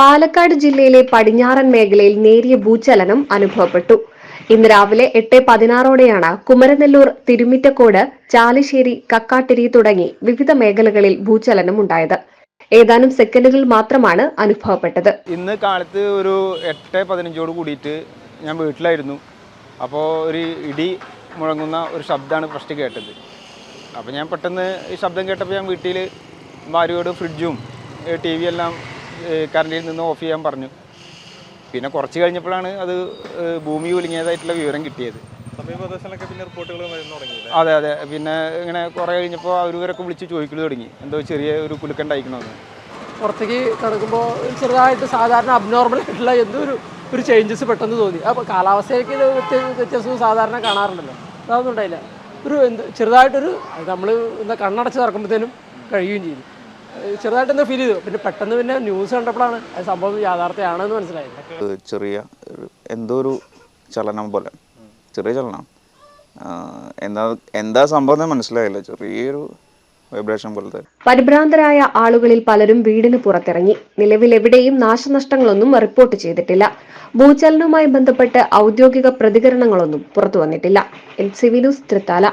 പാലക്കാട് ജില്ലയിലെ പടിഞ്ഞാറൻ മേഖലയിൽ നേരിയ ഭൂചലനം അനുഭവപ്പെട്ടു. ഇന്ന് രാവിലെ എട്ട് പതിനാറോടെയാണ് കുമരനെല്ലൂർ തിരുമിറ്റക്കോട് ചാലിശ്ശേരി കക്കാട്ടിരി തുടങ്ങി വിവിധ മേഖലകളിൽ ഭൂചലനം ഉണ്ടായത്. ഏതാനും സെക്കൻഡുകൾ മാത്രമാണ് അനുഭവപ്പെട്ടത്. ഇന്ന് കാലത്ത് ഒരു എട്ട് പതിനഞ്ചോട് കൂടിയിട്ട് ഞാൻ വീട്ടിലായിരുന്നു. അപ്പോൾ ഒരു ഇടി മുഴങ്ങുന്ന ഒരു ശബ്ദമാണ് ഫസ്റ്റ് കേട്ടത്. അപ്പോൾ ഞാൻ പെട്ടെന്ന് ഈ ശബ്ദം കേട്ടപ്പോൾ ഞാൻ വീട്ടിൽ ഭാര്യയോട് ഫ്രിഡ്ജും ടി വി എല്ലാം കറണ്ടിൽ നിന്ന് ഓഫ് ചെയ്യാൻ പറഞ്ഞു. പിന്നെ കുറച്ച് കഴിഞ്ഞപ്പോഴാണ് അത് ഭൂമി കുലുങ്ങിയതായിട്ടുള്ള വിവരം കിട്ടിയത്. സമീപപ്രദേശങ്ങളിലൊക്കെ പിന്നെ റിപ്പോർട്ടുകൾ വരുന്നു തുടങ്ങിയില്ല? അതെ അതെ. പിന്നെ ഇങ്ങനെ കുറേ കഴിഞ്ഞപ്പോൾ അവരവരൊക്കെ വിളിച്ച് ചോദിക്കൽ തുടങ്ങി. എന്തോ ചെറിയ ഒരു കുലുക്കുണ്ടായിക്കണമെന്ന് പുറത്തേക്ക് കിടക്കുമ്പോൾ ചെറുതായിട്ട് സാധാരണ അബ്നോർമൽ ആയിട്ടുള്ള എന്തോ ഒരു ഒരു ചേഞ്ചസ് പെട്ടെന്ന് തോന്നി. അപ്പോൾ കാലാവസ്ഥയിലേക്ക് വ്യത്യാസവും സാധാരണ കാണാറുണ്ടല്ലോ. അതൊന്നും ഉണ്ടായില്ല. ഒരു എന്ത് ചെറുതായിട്ടൊരു നമ്മൾ എന്താ കണ്ണടച്ച് തുറക്കുമ്പോഴത്തേനും കഴിയുകയും ചെയ്തു. ഏഹ് ചെറുതായിട്ട് എന്തോ ഫീൽ ചെയ്തു. പിന്നെ പെട്ടെന്ന് പിന്നെ ന്യൂസ് കണ്ടപ്പോഴാണ് അത് സംഭവം യാഥാർത്ഥ്യമാണെന്ന് മനസ്സിലായത്. ചെറിയ എന്തോ ഒരു ചലനം പോലെ. ചെറിയ ചലനം. എന്താ എന്താ സംഭവം എന്ന് മനസ്സിലായില്ല. ചെറിയൊരു വൈബ്രേഷൻ പോലത്തെ. പരിഭ്രാന്തരായ ആളുകളിൽ പലരും വീടിന് പുറത്തിറങ്ങി. നിലവിൽ എവിടെയും നാശനഷ്ടങ്ങളൊന്നും റിപ്പോർട്ട് ചെയ്തിട്ടില്ല. ഭൂചലനവുമായി ബന്ധപ്പെട്ട് ഔദ്യോഗിക പ്രതികരണങ്ങളൊന്നും പുറത്തുവന്നിട്ടില്ല L C V news Thrithala.